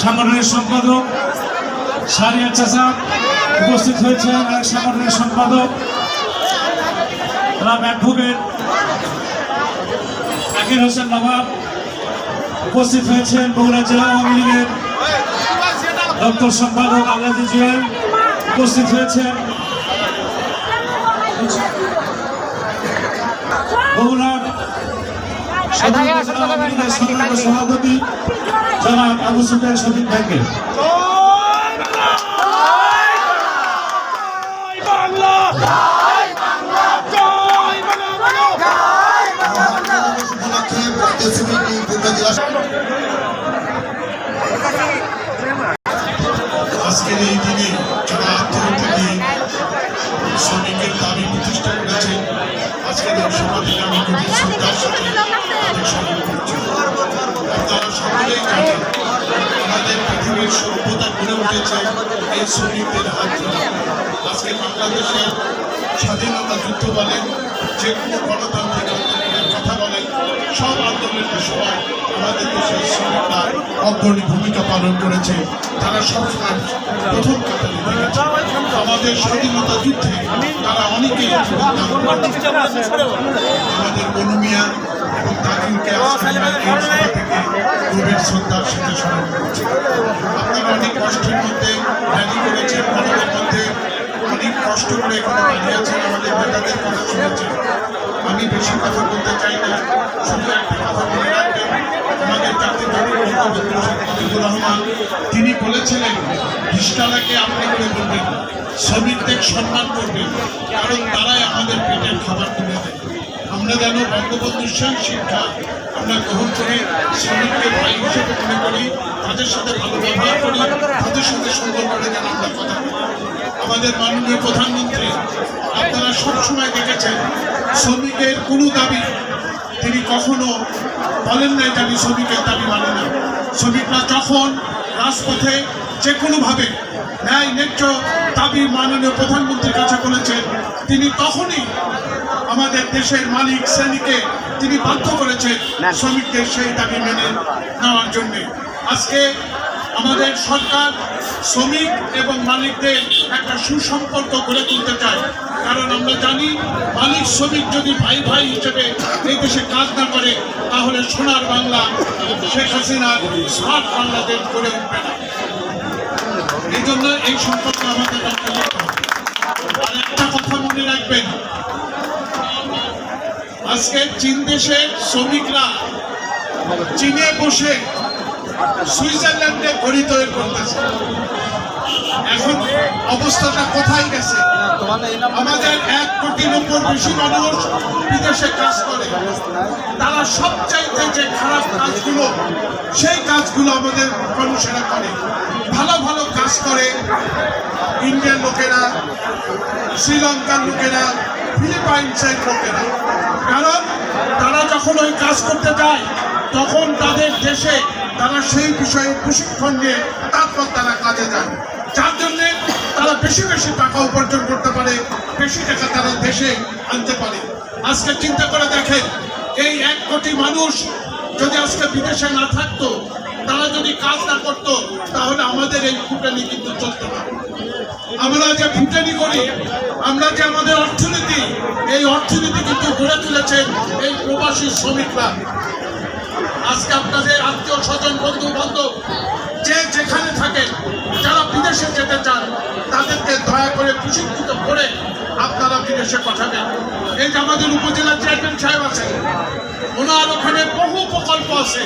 সাংগঠনিক সম্পাদক সারিয়া চাচা উপস্থিত হয়েছেন আরেক সাংগঠনিক সম্পাদক, রাম অ্যাডভোকেট আকির হোসেন নবাব উপস্থিত হয়েছেন বগুড়া জেলা আওয়ামী লীগের দপ্তর সম্পাদক আলাদি জুয়েল উপস্থিত হয়েছেন। বগুড়ার সভাপতি জনাব আবু সুফিয়ান শফিক ভাইকে। আজকের এই দিনে যারা আত্মহত্যা শ্রমিকের দাবি প্রতিষ্ঠা করেছে আজকের এই সমাজে আমি খুবই শ্রদ্ধার সাথে শ্রমিকদের আজকে বাংলাদেশের স্বাধীনতা যুদ্ধ বলেন, যে কোনো গণতান্ত্রিক আন্দোলনের কথা বলেন, সব আন্দোলনের সময় আমাদের দেশের শ্রমিকরা অগ্রণী ভূমিকা পালন করেছে। তারা সবসময় প্রথম আমাদের স্বাধীনতা যুদ্ধে তারা করেছে। আমাদের বনমিয়া এবং তাকিমকে গভীর শ্রদ্ধার সাথে স্মরণ করছি। আপনারা অনেক কষ্টের মধ্যে র্যালি করেছেন গণদের মধ্যে অনেক কষ্ট করে এখানে দাঁড়িয়ে আছেন, আমাদের নেতাদের কথা শুনেছেন। আমি বেশি কথা বলতে চাই না শুধু একটা কথা মনে রাখবেন আমাদের জাতির জনক বঙ্গবন্ধু শেখ মুজিবুর রহমান তিনি বলেছিলেন রিস্কালাকে আপনি করে বলবেন, শ্রমিকদের সম্মান করবেন, কারণ তারাই আমাদের পেটের খাবার তুলে দেয়। আমরা যেন বঙ্গবন্ধুর সেই শিক্ষা, আমরা গ্রহণ করে শ্রমিককে ভাই হিসেবে মনে করি, তাদের সাথে ভালো ব্যবহার করি, তাদের সাথে সুন্দর করে যেন আমরা কথা বলি। আমাদের মাননীয় প্রধানমন্ত্রী, আপনারা সবসময় দেখেছেন, শ্রমিকের কোনো দাবি তিনি কখনো বলেন না এটা আমি শ্রমিকের দাবি মানি না। শ্রমিকরা যখন রাজপথে যে কোনোভাবে ন্যায় নেত্র দাবি মাননীয় প্রধানমন্ত্রীর কাছে বলেছেন তিনি তখনই আমাদের দেশের মালিক শ্রেণীকে তিনি বাধ্য করেছেন শ্রমিকদের সেই দাবি মেনে নেওয়ার জন্যে। আজকে আমাদের সরকার, শ্রমিক এবং মালিকদের একটা সুসম্পর্ক গড়ে তুলতে চায়। কারণ আমরা জানি, মালিক শ্রমিক যদি ভাই ভাই হিসেবে এই দেশে কাজ না করে, তাহলে সোনার বাংলা শেখ হাসিনার স্মার্ট বাংলাদেশ গড়ে উঠবে না। এই জন্য এই সম্পর্ক আমাদের আর একটা কথা মনে রাখবেন, আজকে চীন দেশের শ্রমিকরা চীনে বসে সুইজারল্যান্ডে ঘড়ি তৈরি করতেছে। এখন অবস্থাটা কোথায় গেছে? আমাদের এক কোটির উপর বেশি মানুষ বিদেশে কাজ করে। তারা সবচাইতে যে খারাপ কাজগুলো, সেই কাজগুলো আমাদের মানুষেরা করে। ভালো ভালো কাজ করে ইন্ডিয়ান লোকেরা, শ্রীলঙ্কার লোকেরা, ফিলিপাইন্সের লোকেরা। কারণ তারা যখন ওই কাজ করতে যায়, তখন তাদের দেশে তারা সেই বিষয়ে প্রশিক্ষণ নিয়ে তারপর তারা কাজে যায় যার জন্যে তারা বেশি বেশি টাকা উপার্জন করতে পারে, বেশি টাকা তারা দেশে আনতে পারে। আজকে চিন্তা করে দেখেন, এই এক কোটি মানুষ যদি আজকে বিদেশে না থাকতো, তারা যদি কাজ না করতো, তাহলে আমাদের এই ফুটানি কিন্তু চলতো না। আমরা যে ফুটানি করি, আমরা যে আমাদের অর্থনীতি, এই অর্থনীতি কিন্তু গড়ে তুলেছেন এই প্রবাসী শ্রমিকরা। আজকে আপনাদের আত্মীয় স্বজন, বন্ধু, বান্ধব, যে যেখানে থাকেন, যারা বিদেশে যেতে চান, তাদেরকে দয়া করে প্রশিক্ষিত করে আপনারা বিদেশে পাঠাবেন। এই যে আমাদের উপজেলা চেয়ারম্যান সাহেব আছেন, ওনার ওখানে বহু প্রকল্প আছে।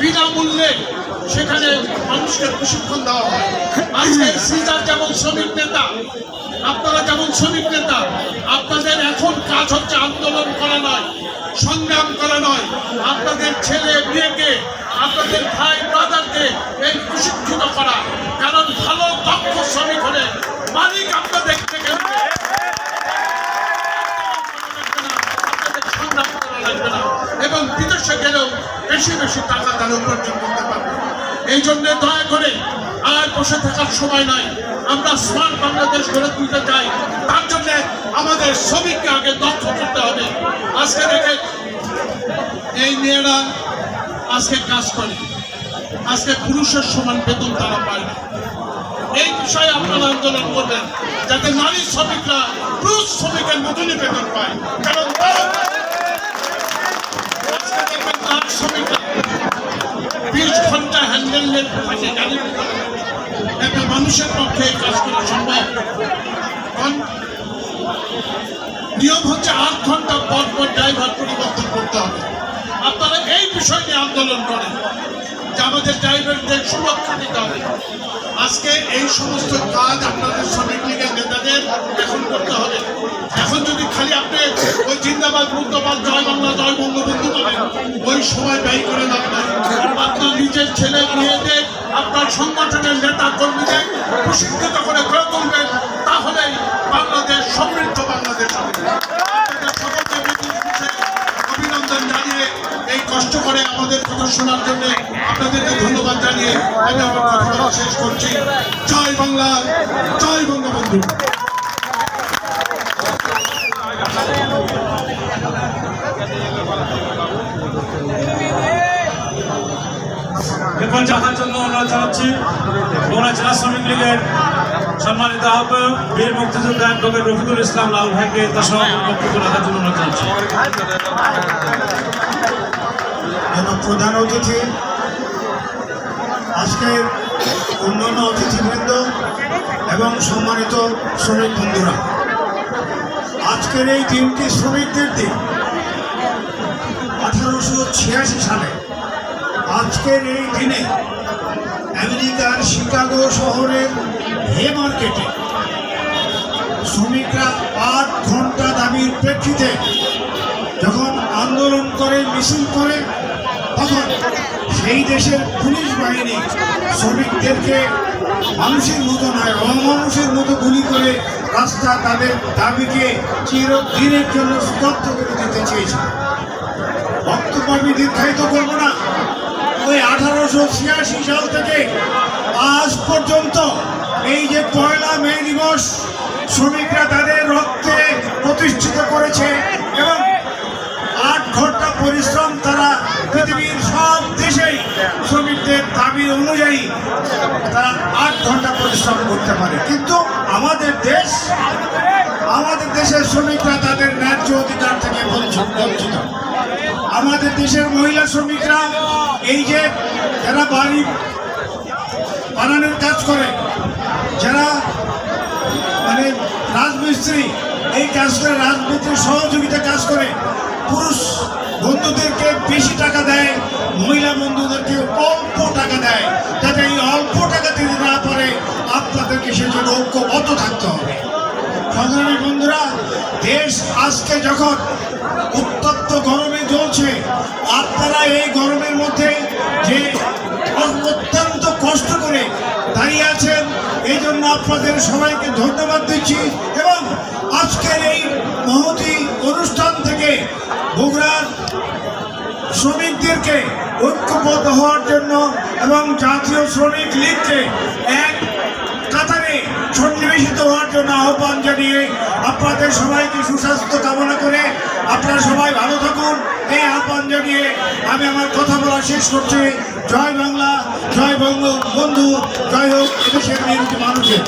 বিনামূল্যে সেখানে মানুষকে প্রশিক্ষণ দেওয়া হয়। আজকে সিজার যেমন শ্রমিক নেতা, আপনারা যেমন শ্রমিক নেতা, আপনাদের এখন কাজ হচ্ছে আন্দোলন করা নয় আপনাদের ছেলে, মেয়েকে, আপনাদের ভাই ব্রাদারকে এই প্রশিক্ষিত করা। কারণ ভালো, দক্ষ শ্রমিক হলে মালিক আপনাদের থেকে এবং বিদেশে গেলেও বেশি বেশি টাকা তারা উপার্জন করতে পারবে। এই জন্য দয়া করে আর বসে থাকার সময় নাই। আমরা স্মার্ট বাংলাদেশ গড়ে তুলতে চাই। তার জন্য আমাদের শ্রমিককে আগে দক্ষ করতে হবে। আজকে দেখে এই মেয়েরা আজকে কাজ করে। আজকে পুরুষের সমান বেতন তারা পায় না। এই বিষয়ে আপনারা আন্দোলন করবেন যাতে নারী শ্রমিকরা, পুরুষ শ্রমিকের মতনই বেতন পায়। কারণ ঘণ্টা হ্যান্ডেল। একটা মানুষের পক্ষে কাজ করা সম্ভব। নিয়ম হচ্ছে আট ঘণ্টা পর পর ড্রাইভার পরিবর্তন করতে হবে। আপনারা এই বিষয় নিয়ে আন্দোলন করেন যে আমাদের ড্রাইভারদের সুরক্ষা দিতে হবে। আজকে এই সমস্ত কাজ আপনাদের শ্রমিক লীগের নেতাদের এখন করতে হবে। এখন যদি খালি আপনি ওই জিন্দাবাদ মুক্তবাদ জয় বাংলা, জয় বঙ্গবন্ধু বলেন, ওই সময় ব্যয় করে নাই আপনার নিজের ছেলে মেয়েদের, আপনার সংগঠনের নেতা কর্মীদের শেষ করছি। জয় বাংলা জয় বঙ্গবন্ধু। এখন যাওয়ার জন্য অনুরোধ জানাচ্ছি বগুড়া জেলা শ্রমিক লীগের সম্মানিত আহ্বায়ক বীর মুক্তিযোদ্ধা অ্যাডভোকেট রফিকুল ইসলাম লাল ভাইকে তার সভাপতি বক্তব্য রাখার জন্য অনুরোধ জানাচ্ছি। প্রধান অতিথি আজকের অন্যান্য অতিথিবৃন্দ এবং সম্মানিত শ্রমিক বন্ধুরা। আজকের এই দিনটি শ্রমিকদের দিন। আঠারোশো ছিয়াশি সালে আজকের এই দিনে আমেরিকার শিকাগো শহরের হে মার্কেটে শ্রমিকরা আট ঘণ্টা দাবির প্রেক্ষিতে যখন আন্দোলন করে, মিছিল করে, তখন সেই দেশের পুলিশ বাহিনী শ্রমিকদেরকে মানুষের মতো নয়, অমানুষের মতো গুলি করে রাস্তা তাদের দাবিকে চিরদিনের জন্য স্তব্ধ করে দিতে চেয়েছিল বক্তব্য আমি দীর্ঘায়িত করব না। ওই আঠারোশো ছিয়াশি সাল থেকে আজ পর্যন্ত এই যে পয়লা মে দিবস শ্রমিকরা তাদের রক্তে প্রতিষ্ঠিত করেছে এবং আট ঘণ্টা পরিশ্রম তারা শ্রমিকদের দাবি অনুযায়ী তারা আট ঘণ্টা পরিশ্রম করতে পারে। কিন্তু আমাদের দেশ, আমাদের দেশের শ্রমিকরা তাদের ন্যায্য অধিকার থেকে বঞ্চিত। আমাদের দেশের মহিলা শ্রমিকরা এই যে যারা বাড়ি বানানোর কাজ করে, যারা মানে রাজমিস্ত্রি, এই কাজ করে, রাজমিস্ত্রির সহযোগিতা কাজ করে, পুরুষ বন্ধুদেরকে বেশি টাকা দেয়, মহিলা বন্ধুদেরকে অল্প টাকা দেয়। যাতে এই অল্প টাকা দিতে না পারে, আপনাদেরকে সেজন্য ঐক্যবদ্ধ থাকতে হবে। সংগ্রামী বন্ধুরা, দেশ আজকে যখন উত্তপ্ত গরমে জ্বলছে, আপনারা এই গরমের মধ্যে যে অত্যন্ত কষ্ট করে দাঁড়িয়ে আছেন, এই জন্য আপনাদের সবাইকে ধন্যবাদ দিচ্ছি এবং আজকের এই মহতি অনুষ্ঠান থেকে বগুড়ার শ্রমিকদেরকে ঐক্যবদ্ধ হওয়ার জন্য এবং জাতীয় শ্রমিক লীগকে এক কাতারে সন্নিবেশিত হওয়ার জন্য আহ্বান জানিয়ে আপনাদের সবাইকে সুস্বাস্থ্য কামনা করে আপনারা সবাই ভালো থাকুন। এই আহ্বান জানিয়ে আমি আমার কথা বলা শেষ করছি। জয় বাংলা, জয় বঙ্গ বন্ধু, জয় হোক এদেশের মানুষের।